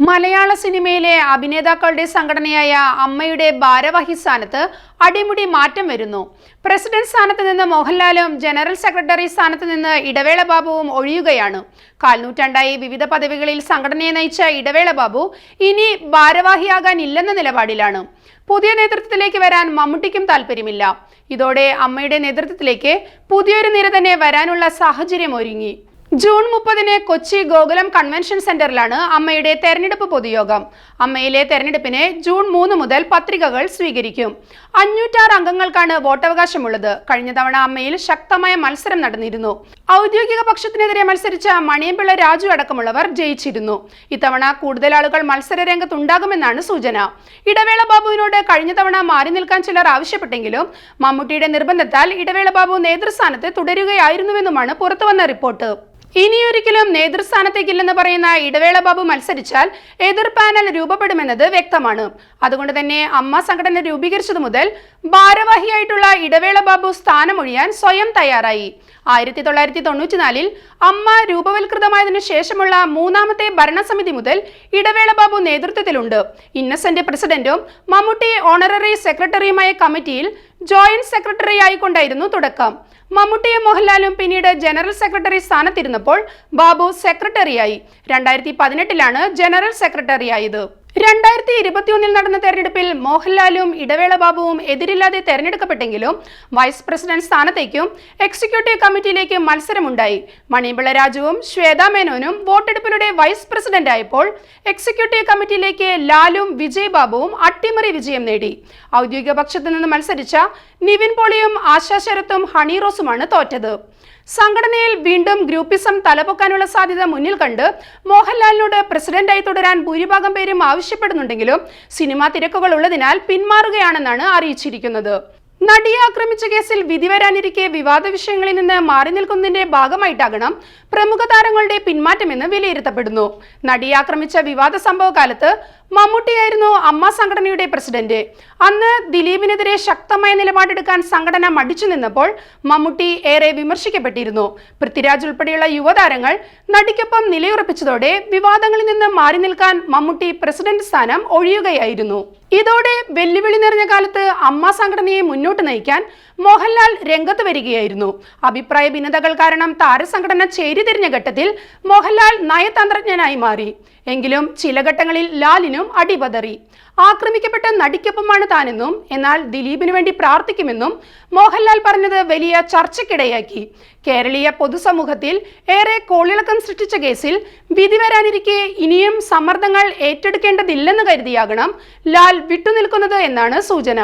മലയാള സിനിമയിലെ അഭിനേതാക്കളുടെ സംഘടനയായ അമ്മയുടെ ഭാരവാഹി സ്ഥാനത്ത് അടിമുടി മാറ്റം വരുന്നു. പ്രസിഡന്റ് സ്ഥാനത്ത് നിന്ന് മോഹൻലാലും ജനറൽ സെക്രട്ടറി സ്ഥാനത്ത് നിന്ന് ഇടവേള ബാബുവും ഒഴിയുകയാണ്. കാൽനൂറ്റാണ്ടായി വിവിധ പദവികളിൽ സംഘടനയെ നയിച്ച ഇടവേള ബാബു ഇനി ഭാരവാഹിയാകാനില്ലെന്ന നിലപാടിലാണ്. പുതിയ നേതൃത്വത്തിലേക്ക് വരാൻ മമ്മൂട്ടിക്കും താല്പര്യമില്ല ഇതോടെ അമ്മയുടെ നേതൃത്വത്തിലേക്ക് പുതിയൊരു നിര തന്നെ വരാനുള്ള സാഹചര്യം ഒരുങ്ങി ജൂൺ മുപ്പതിന് കൊച്ചി ഗോകുലം കൺവെൻഷൻ സെന്ററിലാണ് അമ്മയുടെ തെരഞ്ഞെടുപ്പ് പൊതുയോഗം. അമ്മയിലെ തെരഞ്ഞെടുപ്പിന് ജൂൺ മൂന്ന് മുതൽ പത്രികകൾ സ്വീകരിക്കും. അഞ്ഞൂറ്റാറ് അംഗങ്ങൾക്കാണ് വോട്ടവകാശമുള്ളത്. കഴിഞ്ഞ തവണ അമ്മയിൽ ശക്തമായ മത്സരം നടന്നിരുന്നു. ഔദ്യോഗിക പക്ഷത്തിനെതിരെ മത്സരിച്ച മണിയമ്പിള്ള രാജു അടക്കമുള്ളവർ ജയിച്ചിരുന്നു. ഇത്തവണ കൂടുതൽ ആളുകൾ മത്സര രംഗത്തുണ്ടാകുമെന്നാണ് സൂചന. ഇടവേള ബാബുവിനോട് കഴിഞ്ഞ തവണ മാറി നിൽക്കാൻ ചിലർ ആവശ്യപ്പെട്ടെങ്കിലും മമ്മൂട്ടിയുടെ നിർബന്ധത്താൽ ഇടവേള ബാബു നേതൃസ്ഥാനത്ത് തുടരുകയായിരുന്നുവെന്നുമാണ് പുറത്തുവന്ന റിപ്പോർട്ട്. ഇനിയൊരിക്കലും നേതൃസ്ഥാനത്തേക്കില്ലെന്ന് പറയുന്ന ഇടവേള ബാബു മത്സരിച്ചാൽ എതിർ പാനൽ രൂപപ്പെടുമെന്നത് വ്യക്തമാണ്. അതുകൊണ്ട് തന്നെ അമ്മ സംഘടന രൂപീകരിച്ചതു മുതൽ ഭാരവാഹിയായിട്ടുള്ള ഇടവേള ബാബു സ്ഥാനമൊഴിയാൻ സ്വയം തയ്യാറായി. ആയിരത്തി തൊള്ളായിരത്തി തൊണ്ണൂറ്റിനാലിൽ അമ്മ രൂപവൽകൃതമായതിനു ശേഷമുള്ള മൂന്നാമത്തെ ഭരണസമിതി മുതൽ ഇടവേള ബാബു നേതൃത്വത്തിലുണ്ട്. ഇന്നസെന്റ് പ്രസിഡന്റും മമ്മൂട്ടി ഓണററി സെക്രട്ടറിയുമായ കമ്മിറ്റിയിൽ ജോയിന്റ് സെക്രട്ടറി ആയിക്കൊണ്ടായിരുന്നു തുടക്കം. മമ്മൂട്ടിയും മോഹൻലാലും പിന്നീട് ജനറൽ സെക്രട്ടറി സ്ഥാനത്തിരുന്നപ്പോൾ ബാബു സെക്രട്ടറിയായി. രണ്ടായിരത്തി പതിനെട്ടിലാണ് ജനറൽ സെക്രട്ടറി ആയത് രണ്ടായിരത്തി ഇരുപത്തിയൊന്നിൽ നടന്ന തെരഞ്ഞെടുപ്പിൽ മോഹൻലാലും ഇടവേള ബാബുവും എതിരില്ലാതെ തെരഞ്ഞെടുക്കപ്പെട്ടെങ്കിലും വൈസ് പ്രസിഡന്റ് സ്ഥാനത്തേക്കും എക്സിക്യൂട്ടീവ് കമ്മിറ്റിയിലേക്കും മത്സരമുണ്ടായി. മണിമ്പിള രാജുവും ശ്വേതാ മേനോനും വോട്ടെടുപ്പിലൂടെ വൈസ് പ്രസിഡന്റായപ്പോൾ എക്സിക്യൂട്ടീവ് കമ്മിറ്റിയിലേക്ക് ലാലും വിജയ് ബാബുവും അട്ടിമറി വിജയം നേടി. ഔദ്യോഗിക പക്ഷത്തു നിന്ന് മത്സരിച്ച നിവിൻ പോളിയും ആശാ ശരത്തും ഹണി റോസുമാണ് തോറ്റത്. സംഘടനയിൽ വീണ്ടും ഗ്രൂപ്പിസം തലപൊക്കാനുള്ള സാധ്യത മുന്നിൽ കണ്ട് മോഹൻലാലിനോട് പ്രസിഡന്റായി തുടരാൻ ഭൂരിഭാഗം പേരും ആവശ്യപ്പെടുന്നുണ്ടെങ്കിലും സിനിമാ തിരക്കുകൾ ഉള്ളതിനാൽ പിന്മാറുകയാണെന്നാണ് അറിയിച്ചിരിക്കുന്നത്. നടിയെ ആക്രമിച്ച കേസിൽ വിധി വരാനിരിക്കെ വിവാദ വിഷയങ്ങളിൽ നിന്ന് മാറി നിൽക്കുന്നതിന്റെ ഭാഗമായിട്ടാകണം പ്രമുഖ താരങ്ങളുടെ പിന്മാറ്റമെന്ന് വിലയിരുത്തപ്പെടുന്നു. നടിയെ ആക്രമിച്ച വിവാദ സംഭവകാലത്ത് മമ്മൂട്ടിയായിരുന്നു അമ്മ സംഘടനയുടെ പ്രസിഡന്റ്. അന്ന് ദിലീപിനെതിരെ ശക്തമായ നിലപാടെടുക്കാൻ സംഘടന മടിച്ചു നിന്നപ്പോൾ മമ്മൂട്ടി ഏറെ വിമർശിക്കപ്പെട്ടിരുന്നു. പൃഥ്വിരാജ് ഉൾപ്പെടെയുള്ള യുവതാരങ്ങൾ നടിക്കൊപ്പം നിലയുറപ്പിച്ചതോടെ വിവാദങ്ങളിൽ നിന്ന് മാറി നിൽക്കാൻ മമ്മൂട്ടി പ്രസിഡന്റ് സ്ഥാനം ഒഴിയുകയായിരുന്നു. ഇതോടെ വെല്ലുവിളി നിറഞ്ഞ കാലത്ത് അമ്മ സംഘടനയെ മുന്നോട്ട് നയിക്കാൻ മോഹൻലാൽ രംഗത്ത് വരികയായിരുന്നു. അഭിപ്രായ ഭിന്നതകൾ കാരണം താരസംഘടന ചേരിതിരിഞ്ഞ ഘട്ടത്തിൽ മോഹൻലാൽ നയതന്ത്രജ്ഞനായി മാറി. എങ്കിലും ചില ഘട്ടങ്ങളിൽ ലാലിനും അടിപതറി. ആക്രമിക്കപ്പെട്ട നടിക്കൊപ്പമാണ് താനെന്നും എന്നാൽ ദിലീപിനു വേണ്ടി പ്രാർത്ഥിക്കുമെന്നും മോഹൻലാൽ പറഞ്ഞത് വലിയ ചർച്ചയ്ക്കിടയാക്കി. കേരളീയ പൊതുസമൂഹത്തിൽ ഏറെ കോളിളക്കം സൃഷ്ടിച്ച കേസിൽ വിധി വരാനിരിക്കെ ഇനിയും സമ്മർദ്ദങ്ങൾ ഏറ്റെടുക്കേണ്ടതില്ലെന്ന് കരുതിയാകണം ലാൽ വിട്ടുനിൽക്കുന്നത് എന്നാണ് സൂചന.